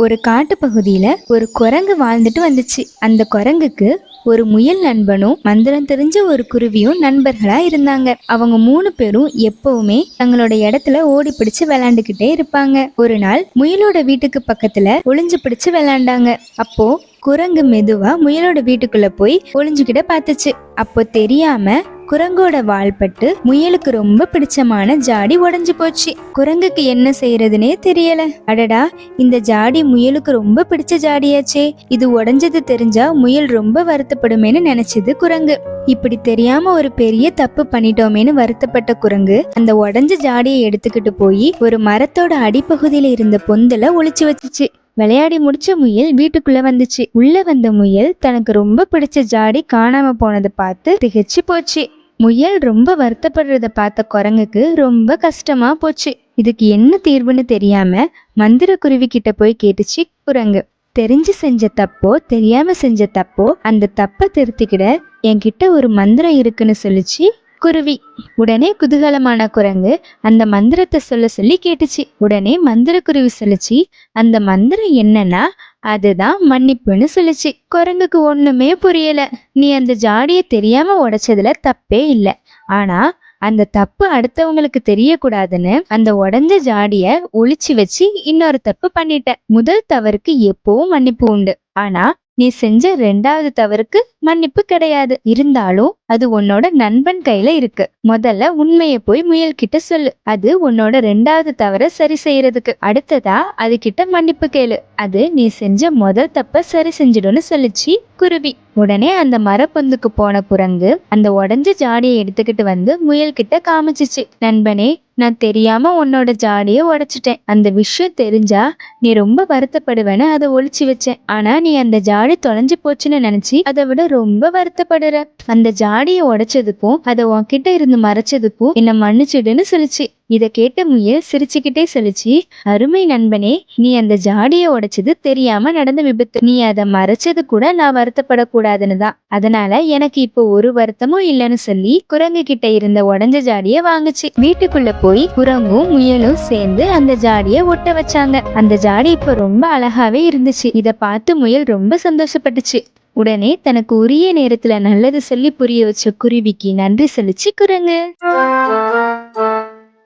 ஒரு காட்டு பகுதியில ஒரு குரங்கு வாழ்ந்துட்டு வந்துச்சு. அந்த குரங்குக்கு ஒரு முயல் நண்பனும் மந்திரம் தெரிஞ்ச ஒரு குருவியும் நண்பர்களா இருந்தாங்க. அவங்க மூணு பேரும் எப்பவுமே தங்களோட இடத்துல ஓடி பிடிச்சு விளையாண்டுகிட்டே இருப்பாங்க. ஒரு நாள் முயலோட வீட்டுக்கு பக்கத்துல ஒளிஞ்சு பிடிச்சு விளையாண்டாங்க. அப்போ குரங்கு மெதுவா முயலோட வீட்டுக்குள்ள போய் ஒளிஞ்சுகிட்ட பார்த்துச்சு. அப்போ தெரியாம குரங்கோட வால்பட்டு முயலுக்கு ரொம்ப பிடிச்சமான ஜாடி உடஞ்சு போச்சு. குரங்குக்கு என்ன செய்யறதுனே தெரியல. அடடா இந்த ஜாடி முயலுக்கு ரொம்ப பிடிச்ச ஜாடியாச்சே. இது உடஞ்சது தெரிஞ்சா முயல் ரொம்ப வருத்தப்படுமேன்னு நினைச்சது குரங்கு. இப்படி தெரியாம ஒரு பெரிய தப்பு பண்ணிட்டோமேன்னு வருத்தப்பட்ட குரங்கு அந்த உடஞ்ச ஜாடியை எடுத்துக்கிட்டு போய் ஒரு மரத்தோட அடிப்பகுதியில இருந்த பொந்துல ஒளிச்சு வச்சுச்சு. விளையாடி முடிச்ச முயல் வீட்டுக்குள்ள வந்துச்சு. உள்ள வந்த முயல் தனக்கு ரொம்ப பிடிச்ச ஜாடி காணாம போனதை பார்த்து திகைச்சு போச்சு. முயல் ரொம்ப வருத்தப்படுறத பார்த்த குரங்குக்கு ரொம்ப கஷ்டமா போச்சு. இதுக்கு என்ன தீர்வுன்னு தெரியாம மந்திர குருவி கிட்ட போய் கேட்டுச்சு குரங்கு. தெரிஞ்சு செஞ்ச தப்போ தெரியாம செஞ்ச தப்போ அந்த தப்பை திருத்திக்கிட என்கிட்ட ஒரு மந்திரம் இருக்குன்னு சொல்லிச்சு குருவி. உடனே குதூகலமான குரங்கு அந்த மந்திரத்தை சொல்ல சொல்லி கேட்டுச்சு. உடனே மந்திர குருவி சொல்லுச்சு அந்த மந்திரம் என்னன்னா அதுதான் மன்னிப்புன்னு சொல்லுச்சு. குரங்குக்கு ஒண்ணுமே புரியல. நீ அந்த ஜாடியை தெரியாம உடைச்சதுல தப்பே இல்லை. ஆனா அந்த தப்பு அடுத்தவங்களுக்கு தெரியக்கூடாதுன்னு அந்த உடஞ்ச ஜாடிய ஒளிச்சு வச்சு இன்னொரு தப்பு பண்ணிட்ட. முதல் தவறுக்கு எப்பவும் மன்னிப்பு உண்டு. ஆனா நீ செஞ்ச ரெண்டாவது தவறுக்கு மன்னிப்பு கிடையாது. இருந்தாலும் அது உன்னோட நண்பன் கையில இருக்கு. முதல்ல உண்மையை போய் முயல் கிட்ட சொல்லு. அது உன்னோட ரெண்டாவது தவற சரி செய்யறதுக்கு. அடுத்ததா அது கிட்ட மன்னிப்பு கேளு. அது நீ செஞ்ச முதல் தப்ப சரி செஞ்சிடும்னு சொல்லுச்சு குருவி. உடனே அந்த மரப்பொந்துக்கு போன குரங்கு அந்த உடஞ்ச ஜாடியை எடுத்துக்கிட்டு வந்து முயல் கிட்ட காமிச்சிச்சு. நண்பனே நான் தெரியாம உன்னோட ஜாடியை உடைச்சிட்டேன். அந்த விஷயம் தெரிஞ்சா நீ ரொம்ப வருத்தப்படுவேன்னு அதை ஒழிச்சு வச்சேன். ஆனா நீ அந்த ஜாடி தொலைஞ்சு போச்சுன்னு நினைச்சு அதை விட ரொம்ப வருத்தப்படுற. அந்த ஜாடியை உடைச்சதுக்கும் அதை உன்கிட்ட இருந்து மறைச்சதுக்கும் என்னை மன்னிச்சிடுன்னு சொல்லுச்சு. இதை கேட்ட முயல் சிரிச்சுக்கிட்டே சொல்லுச்சு அருமை நண்பனே நீ அந்த ஜாடியை உடைச்சது தெரியாம நடந்த விபத்து. நீ அதை மறைச்சது கூட நான் வருத்தப்படக்கூடாதுன்னு தான். அதனால எனக்கு இப்போ ஒரு வருத்தமும் இல்லைன்னு சொல்லி குரங்கு கிட்ட இருந்த உடஞ்ச ஜாடியை வாங்குச்சு. வீட்டுக்குள்ள போய் குரங்கும் முயலும் சேர்ந்து அந்த ஜாடியை ஒட்ட வச்சாங்க. அந்த ஜாடி இப்போ ரொம்ப அழகாவே இருந்துச்சு. இதை பார்த்து முயல் ரொம்ப சந்தோஷப்பட்டுச்சு. உடனே தனக்கு உரிய நேரத்துல நல்லது சொல்லி புரிய வச்ச குருவிக்கு நன்றி செலுத்தி குரங்கு.